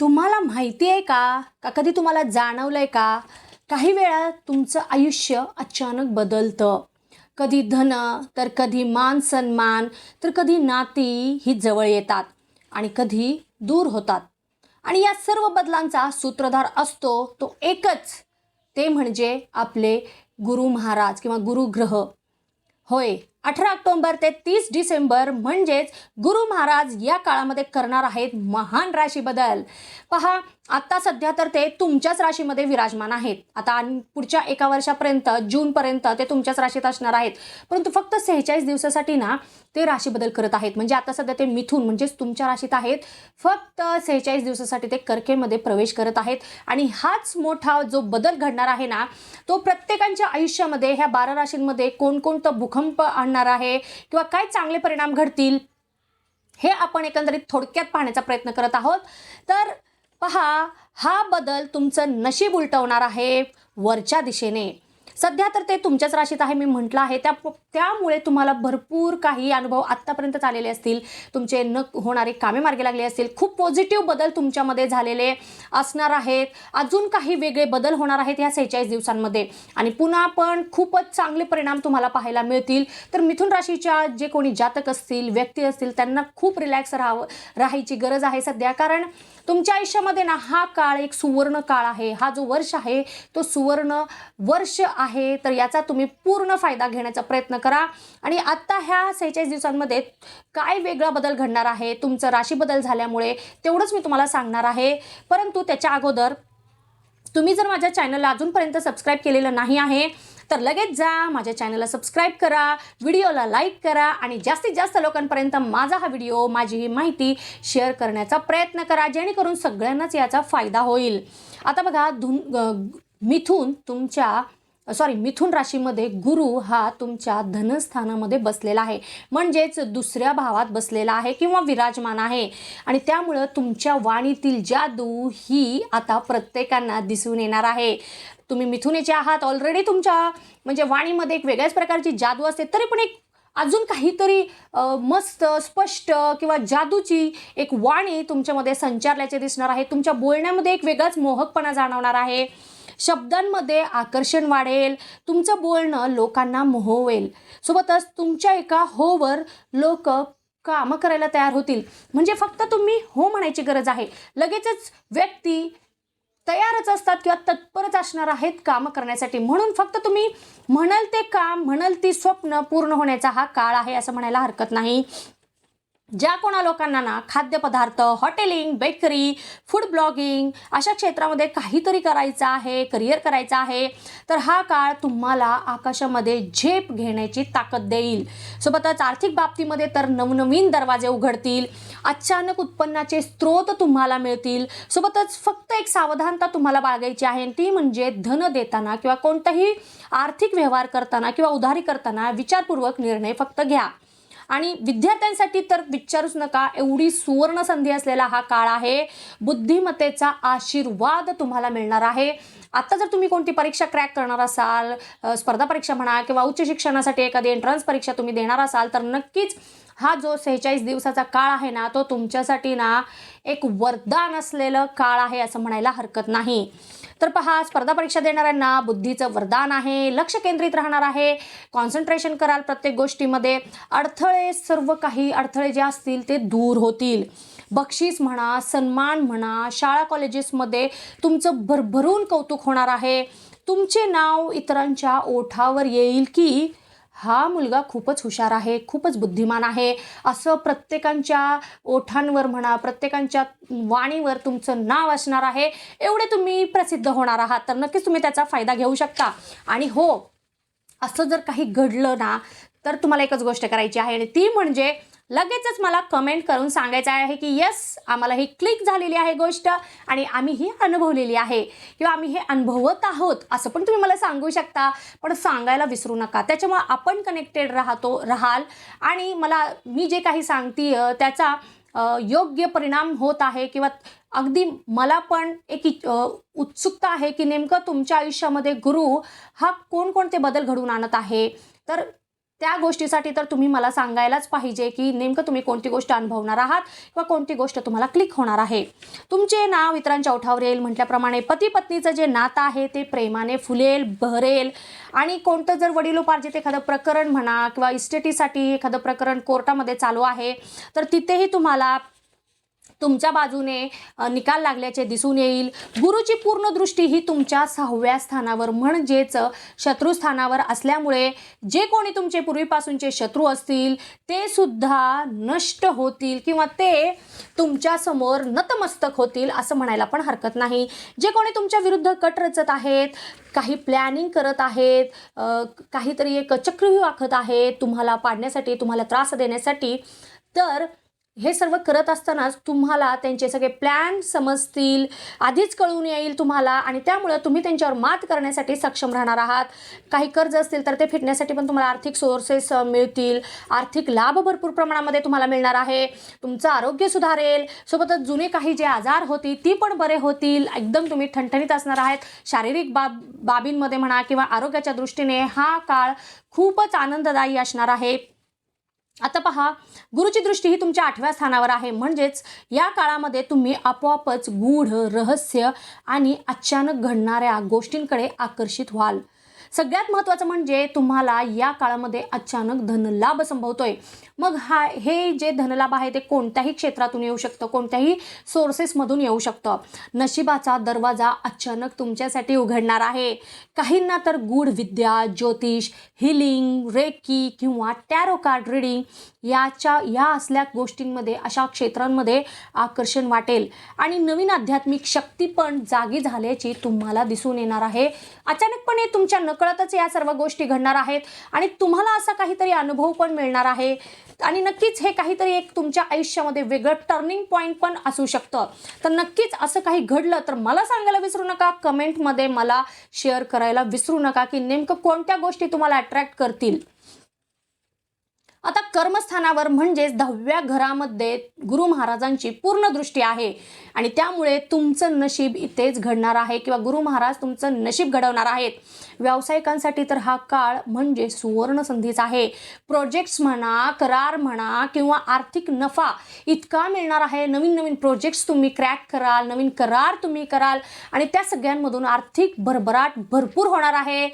तुम्हाला माहिती आहे का? का कधी तुम्हाला जाणवलं आहे का? काही वेळा तुमचं आयुष्य अचानक बदलतं. कधी धन तर कधी मान सन्मान तर कधी नाती ही जवळ येतात आणि कधी दूर होतात. आणि या सर्व बदलांचा सूत्रधार असतो तो एकच. ते म्हणजे आपले गुरु महाराज किंवा गुरुग्रह. होय अठरा ऑक्टोंबर ते तीस डिसेंबर म्हणजेच गुरु महाराज या काळामध्ये करणार आहेत महान राशी बदल पहा आत्ता सध्या तर ते तुमच्याच राशीमध्ये विराजमान आहेत. आता आणि पुढच्या एका वर्षापर्यंत जूनपर्यंत ते तुमच्याच राशीत असणार आहेत. परंतु फक्त सेहेचाळीस दिवसासाठी ना ते राशी बदल करत आहेत. म्हणजे आता सध्या ते मिथून म्हणजेच तुमच्या राशीत आहेत. फक्त सेहेचाळीस दिवसासाठी ते कर्केमध्ये प्रवेश करत आहेत. आणि हाच मोठा जो बदल घडणार आहे ना तो प्रत्येकांच्या आयुष्यामध्ये ह्या बारा राशींमध्ये कोणकोणतं भूकंप आणणार आहे किंवा काय चांगले परिणाम घडतील हे आपण एकंदरीत थोडक्यात पाहण्याचा प्रयत्न करत आहोत. तर पहा हा बदल तुमचं नशीब उलटवणार आहे वरच्या दिशेने. सध्या तर ते तुमच्याच राशीत आहे मी म्हटलं आहे. त्या त्यामुळे तुम्हाला भरपूर काही अनुभव आत्तापर्यंत आलेले असतील. तुमचे न होणारे कामे मार्गी लागले असतील. खूप पॉझिटिव्ह बदल तुमच्यामध्ये झालेले असणार आहेत. अजून काही वेगळे बदल होणार आहेत ह्या सेहेचाळीस दिवसांमध्ये. आणि पुन्हा पण खूपच चांगले परिणाम तुम्हाला पाहायला मिळतील. तर मिथुन राशीच्या जे कोणी जातक असतील व्यक्ती असतील त्यांना खूप रिलॅक्स राहावं राहायची गरज आहे सध्या. कारण तुमच्या आयुष्यामध्ये ना हा काळ एक सुवर्ण काळ आहे. हा जो वर्ष आहे तो सुवर्ण वर्ष आहे. आहे तर याचा तुम्ही पूर्ण फायदा घेण्याचा प्रयत्न करा. आणि आत्ता ह्या सेहेचाळीस दिवसांमध्ये काय वेगळा बदल घडणार आहे? तुमचं राशी बदल झाल्यामुळे तेवढंच मी तुम्हाला सांगणार आहे. परंतु त्याच्या अगोदर तुम्ही जर माझ्या चॅनलला अजूनपर्यंत सबस्क्राईब केलेलं नाही आहे तर लगेच जा माझ्या चॅनलला सबस्क्राईब करा व्हिडिओला लाईक करा आणि जास्तीत जास्त लोकांपर्यंत माझा हा व्हिडिओ माझी ही माहिती शेअर करण्याचा प्रयत्न करा जेणेकरून सगळ्यांनाच याचा फायदा होईल. आता बघा धुन मिथून तुमच्या सॉरी मिथुन राशीमध्ये गुरु हा तुमच्या धनस्थानामध्ये बसलेला आहे. म्हणजेच दुसऱ्या भावात बसलेला आहे किंवा विराजमान आहे. आणि त्यामुळं तुमच्या वाणीतील जादू ही आता प्रत्येकांना दिसून येणार आहे. तुम्ही मिथुनेचे आहात. ऑलरेडी तुमच्या म्हणजे वाणीमध्ये एक वेगळ्याच प्रकारची जादू असते. तरी पण एक अजून काहीतरी मस्त स्पष्ट किंवा जादूची एक वाणी तुमच्यामध्ये संचारल्याचे दिसणार आहे. तुमच्या बोलण्यामध्ये एक वेगळाच मोहकपणा जाणवणार आहे. शब्दांमध्ये आकर्षण वाढेल तुमचं बोलणं लोकांना मोहवेल. सोबतच तुमच्या एका होवर लोक कामं करायला तयार होतील. म्हणजे फक्त तुम्ही हो म्हणायची गरज आहे. लगेचच व्यक्ती तयारच असतात किंवा तत्परच असणार आहेत कामं करण्यासाठी. म्हणून फक्त तुम्ही म्हणाल ते काम म्हणाल ती स्वप्न पूर्ण होण्याचा हा काळ आहे असं म्हणायला हरकत नाही. ज्या कोणा लोकांना ना खाद्यपदार्थ हॉटेलिंग बेकरी फूड ब्लॉगिंग अशा क्षेत्रामध्ये काहीतरी करायचं आहे करिअर करायचं आहे तर हा काळ तुम्हाला आकाशामध्ये झेप घेण्याची ताकद देईल. सोबतच आर्थिक बाबतीमध्ये तर नवनवीन दरवाजे उघडतील अचानक उत्पन्नाचे स्रोत तुम्हाला मिळतील. सोबतच फक्त एक सावधानता तुम्हाला बाळगायची आहे आणि ती म्हणजे धन देताना किंवा कोणताही आर्थिक व्यवहार करताना किंवा उधारी करताना विचारपूर्वक निर्णय फक्त घ्या. आणि विद्यार्थ्यांसाठी तर विचारूच नका एवढी सुवर्ण संधी असलेला हा काळ आहे. बुद्धिमत्तेचा आशीर्वाद तुम्हाला मिळणार आहे. आता जर तुम्ही कोणती परीक्षा क्रॅक करणार असाल स्पर्धा परीक्षा म्हणा किंवा उच्च शिक्षणासाठी एखादी एंट्रन्स परीक्षा तुम्ही देणार असाल तर नक्कीच हा जो सेहेचाळीस दिवसाचा काळ आहे ना तो तुमच्यासाठी ना एक वरदान असलेलं काळ आहे असं म्हणायला हरकत नाही. तर पहा स्पर्धा परीक्षा देणाऱ्यांना बुद्धीचं वरदान आहे लक्ष केंद्रित राहणार आहे. कॉन्सन्ट्रेशन कराल प्रत्येक गोष्टीमध्ये. अडथळे सर्व काही अडथळे जे असतील ते दूर होतील. बक्षीस म्हणा सन्मान म्हणा शाळा कॉलेजेसमध्ये तुमचं भरभरून कौतुक होणार आहे. तुमचे नाव इतरांच्या ओठावर येईल की हा मुलगा खूपच हुशार आहे खूपच बुद्धिमान आहे. असं प्रत्येकांच्या ओठांवर म्हणा प्रत्येकांच्या वाणीवर तुमचं नाव असणार आहे. एवढे तुम्ही प्रसिद्ध होणार आहात तर नक्कीच तुम्ही त्याचा फायदा घेऊ शकता. आणि हो असं जर काही घडलं ना तर तुम्हाला एकच गोष्ट करायची आहे. आणि ती म्हणजे लगेचच मला कमेंट करून सांगायचं आहे की येस आम्हाला ही क्लिक झालेली आहे गोष्ट आणि आम्ही ही अनुभवलेली आहे किंवा आम्ही हे अनुभवत आहोत. असं पण तुम्ही मला सांगू शकता. पण सांगायला विसरू नका. त्याच्यामुळे आपण कनेक्टेड राहतो राहाल आणि मला मी जे काही सांगते त्याचा योग्य परिणाम होत आहे किंवा अगदी मला पण एक इ- उत्सुकता आहे की नेमकं तुमच्या आयुष्यामध्ये गुरु हा कोणकोणते बदल घडवून आणत आहे. तर त्या गोष्टीसाठी तर तुम्ही मला सांगायलाच पाहिजे की नेमकं तुम्ही कोणती गोष्ट अनुभवणार आहात किंवा कोणती गोष्ट तुम्हाला क्लिक होणार आहे. तुमचे नाव इतरांच्या ओठावर येईल म्हटल्याप्रमाणे पती पत्नीचं जे नातं आहे ते प्रेमाने फुलेल बहरेल. आणि कोणतं जर वडिलोपार्जित एखादं प्रकरण म्हणा किंवा इस्टेटीसाठी एखादं प्रकरण कोर्टामध्ये चालू आहे तर तिथेही तुम्हाला तुमच्या बाजूने निकाल लागल्याचे दिसून येईल. गुरुची पूर्ण दृष्टी ही तुमच्या सहाव्या स्थानावर म्हणजेच शत्रुस्थानावर असल्यामुळे जे कोणी तुमचे पूर्वीपासूनचे शत्रू असतील ते सुद्धा नष्ट होतील किंवा ते तुमच्यासमोर नतमस्तक होतील असं म्हणायला पण हरकत नाही. जे कोणी तुमच्या विरुद्ध कट रचत आहेत काही प्लॅनिंग करत आहेत काहीतरी एक चक्रव्यूह आखत आहेत तुम्हाला पाडण्यासाठी तुम्हाला त्रास देण्यासाठी तर हे सर्व करत असतानाच तुम्हाला त्यांचे सगळे प्लॅन समजतील आधीच कळून येईल तुम्हाला आणि त्यामुळं तुम्ही त्यांच्यावर मात करण्यासाठी सक्षम राहणार आहात. काही कर्ज असतील तर ते फिटण्यासाठी पण तुम्हाला आर्थिक सोर्सेस मिळतील. आर्थिक लाभ भरपूर प्रमाणामध्ये तुम्हाला मिळणार आहे. तुमचं आरोग्य सुधारेल. सोबतच जुने काही जे आजार होती ती पण बरे होतील. एकदम तुम्ही ठणठणीत असणार आहेत. शारीरिक बाब बाबींमध्ये म्हणा किंवा आरोग्याच्या दृष्टीने हा काळ खूपच आनंददायी असणार आहे. आता पहा गुरुची दृष्टी ही तुमच्या आठव्या स्थानावर आहे. म्हणजेच या काळामध्ये तुम्ही आपोआपच गूढ रहस्य आणि अचानक घडणाऱ्या गोष्टींकडे आकर्षित व्हाल. सगळ्यात महत्त्वाचं म्हणजे तुम्हाला या काळामध्ये अचानक धनलाभ संभवतोय. मग हा हे जे धनलाभ आहे ते कोणत्याही क्षेत्रातून येऊ शकतं कोणत्याही सोर्सेसमधून येऊ शकतं. नशिबाचा दरवाजा अचानक तुमच्यासाठी उघडणार आहे. काहींना तर गूढ विद्या ज्योतिष हिलिंग रेकी किंवा टॅरो कार्ड रिडिंग याच्या या असल्या गोष्टींमध्ये अशा क्षेत्रांमध्ये आकर्षण वाटेल. आणि नवीन आध्यात्मिक शक्ती पण जागी झाल्याची तुम्हाला दिसून येणार आहे. अचानकपणे तुमच्या नकळतच या सर्व गोष्टी घडणार आहेत आणि तुम्हाला असा काहीतरी अनुभव पण मिळणार आहे. आणि नक्कीच हे काहीतरी एक तुमच्या आयुष्यामध्ये वेगळं टर्निंग पॉईंट पण असू शकतं. तर नक्कीच असं काही घडलं तर मला सांगायला विसरू नका. कमेंटमध्ये मला शेअर करायला विसरू नका की नेमकं कोणत्या गोष्टी तुम्हाला अट्रॅक्ट करतील. आता कर्मस्थानावर म्हणजेच दहाव्या घरामध्ये गुरु महाराजांची पूर्ण दृष्टी आहे. आणि त्यामुळे तुमचं नशीब इथेच घडणार आहे किंवा गुरु महाराज तुमचं नशीब घडवणार आहेत. व्यावसायिकांसाठी तर हा काळ म्हणजे सुवर्ण संधीच आहे. प्रोजेक्ट्स म्हणा करार म्हणा किंवा आर्थिक नफा इतका मिळणार आहे. नवीन नवीन प्रोजेक्ट्स तुम्ही क्रॅक कराल नवीन करार तुम्ही कराल आणि त्या सगळ्यांमधून आर्थिक भरभराट भरपूर होणार आहे.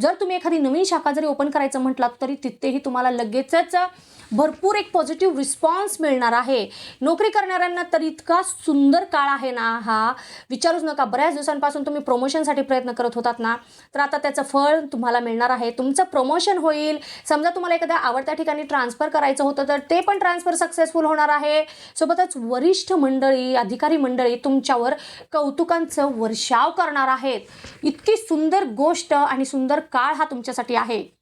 जर तुम्ही एखादी नवीन शाखा जरी ओपन करायचं म्हटलात तरी तिथेही तुम्हाला लगेच लगेचच भरपूर एक पॉझिटिव्ह रिस्पॉन्स मिळणार आहे. नोकरी करणाऱ्यांना तर इतका सुंदर काळ आहे ना हा. विचारूच नका बऱ्याच दिवसांपासून तुम्ही प्रमोशनसाठी प्रयत्न करत होतात ना. तर आता त्याचं फळ तुम्हाला मिळणार आहे. तुमचं प्रमोशन होईल. समजा तुम्हाला एखाद्या आवडत्या ठिकाणी ट्रान्सफर करायचं होतं तर ते पण ट्रान्सफर सक्सेसफुल होणार आहे. सोबतच वरिष्ठ मंडळी अधिकारी मंडळी तुमच्यावर कौतुकांचं वर्षाव करणार आहेत. इतकी सुंदर गोष्ट आणि सुंदर काळ हा तुमच्यासाठी आहे.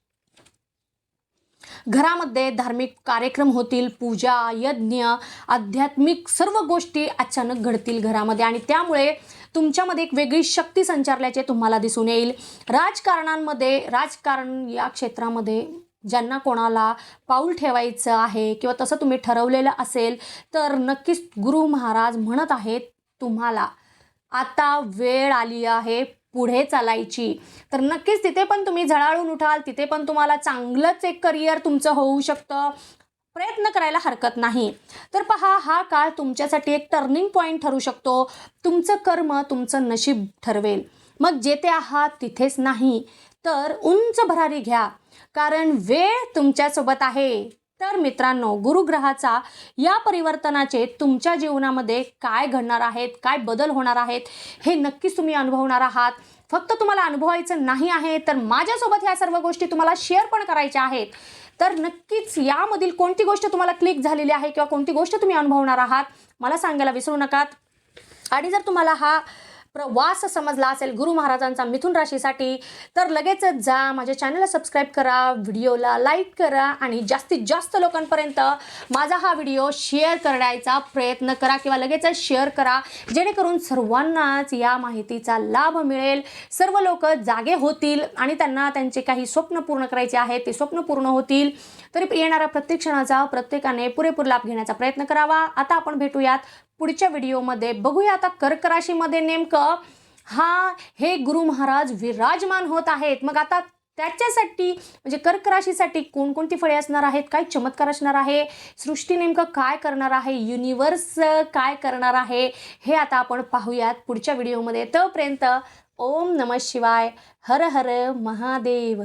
घरामध्ये धार्मिक कार्यक्रम होतील पूजा यज्ञ आध्यात्मिक सर्व गोष्टी अचानक घडतील घरामध्ये आणि त्यामुळे तुमच्यामध्ये एक वेगळी शक्ती संचारल्याचे तुम्हाला दिसून येईल. राजकारणांमध्ये राजकारण या क्षेत्रामध्ये ज्यांना कोणाला पाऊल ठेवायचं आहे किंवा तसं तुम्ही ठरवलेलं असेल तर नक्कीच गुरु महाराज म्हणत आहेत तुम्हाला आता वेळ आली आहे पुढे चालायची. तर नक्कीच तिथे पण तुम्ही झळाळून उठाल तिथे पण तुम्हाला चांगलंच एक करिअर तुमचं होऊ शकतं. प्रयत्न करायला हरकत नाही. तर पहा हा काळ तुमच्यासाठी एक टर्निंग पॉईंट ठरू शकतो. तुमचं कर्म तुमचं नशीब ठरवेल. मग जेथे आहात तिथेच नाही. तर उंच भरारी घ्या. कारण वेळ तुमच्यासोबत आहे. तर मित्रांनो गुरुग्रहाचा या परिवर्तनाचे तुमच्या जीवनामध्ये काय घडणार आहेत काय बदल होणार आहेत हे नक्कीच तुम्ही अनुभवणार आहात. फक्त तुम्हाला अनुभवायचं नाही आहे तर माझ्यासोबत ह्या सर्व गोष्टी तुम्हाला शेअर पण करायच्या आहेत. तर नक्कीच यामधील कोणती गोष्ट तुम्हाला क्लिक झालेली आहे किंवा कोणती गोष्ट तुम्ही अनुभवणार आहात मला सांगायला विसरू नकात. आणि जर तुम्हाला हा प्रवास समजला असेल गुरु महाराजांचा मिथुन राशीसाठी तर लगेचच जा माझ्या चॅनलला सबस्क्राईब करा व्हिडिओला लाईक करा आणि जास्तीत जास्त लोकांपर्यंत माझा हा व्हिडिओ शेअर करण्याचा प्रयत्न करा किंवा लगेचच शेअर करा जेणेकरून सर्वांनाच या माहितीचा लाभ मिळेल. सर्व लोक जागे होतील आणि त्यांना त्यांचे काही स्वप्न पूर्ण करायचे आहेत ते स्वप्न पूर्ण होतील. तरी येणाऱ्या प्रत्येक क्षणाचा प्रत्येकाने पुरेपूर लाभ घेण्याचा प्रयत्न करावा. आता आपण भेटूयात पुढच्या व्हिडिओमध्ये. बघूया आता कर्क राशीमध्ये नेमकं हा हे गुरु महाराज विराजमान होत आहेत. मग आता त्याच्यासाठी म्हणजे कर्क राशीसाठी कोणकोणती फळे असणार आहेत? काय चमत्कार असणार आहे? सृष्टी नेमकं काय करणार आहे? युनिवर्स काय करणार आहे? हे आता आपण पाहूयात पुढच्या व्हिडिओमध्ये. तोपर्यंत ओम नम शिवाय. हर हर महादेव.